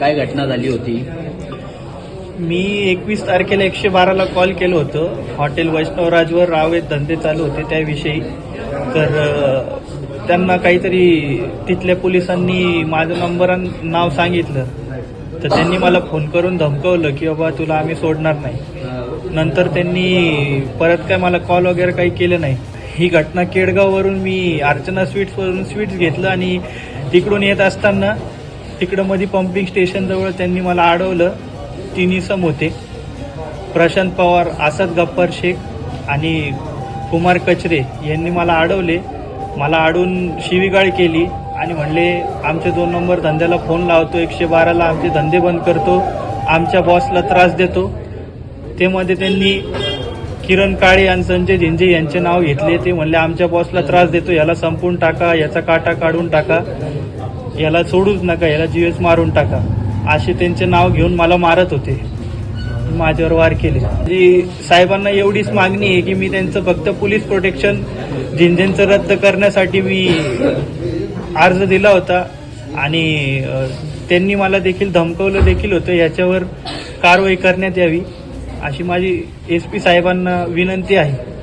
काय घटना झाली होती? मी एकवीस तारखेला एकशे बाराला कॉल केलं होतं. हॉटेल वैष्णवराजवर रावेत धंदे चालू होते त्याविषयी. तर त्यांना काहीतरी तिथल्या पोलिसांनी माझं नंबर नाव सांगितलं. तर त्यांनी मला फोन करून धमकवलं की बाबा तुला आम्ही सोडणार नाही. नंतर त्यांनी परत काय मला कॉल वगैरे काही केलं नाही. ही घटना केडगाववरून मी अर्चना स्वीट्सवरून स्वीट्स घेतलं आणि तिकडून येत असताना तिकडं मध्ये पंपिंग स्टेशनजवळ त्यांनी मला अडवलं तिन्ही सम होते. प्रशांत पवार आसद गप्पर शेख आणि कुमार कचरे यांनी मला अडवले मला अडून शिवीगाळ केली आणि म्हणले आमचे दोन नंबर धंद्याला फोन लावतो. एकशे बाराला आमचे धंदे बंद करतो. आमच्या बॉसला त्रास देतो. ते मध्ये त्यांनी किरण काळे आणि संजय झिंजे यांचे नाव घेतले. ते म्हणले आमच्या बॉसला त्रास देतो. याला संपून टाका. याचा काटा काढून टाका. याला सोडूच नका याला जीवेस मारून टाका. असे त्यांचे नाव घेऊन मला मारत होते. माझ्यावर वार केले. म्हणजे साहेबांना एवढीच मागणी आहे की मी त्यांचं फक्त पोलीस प्रोटेक्शन झिंझेंचं रद्द करण्यासाठी मी अर्ज दिला होता. आणि त्यांनी मला देखील धमकवलं देखील होतं. याच्यावर कारवाई करण्यात यावी अशी माझी एस पी साहेबांना विनंती आहे.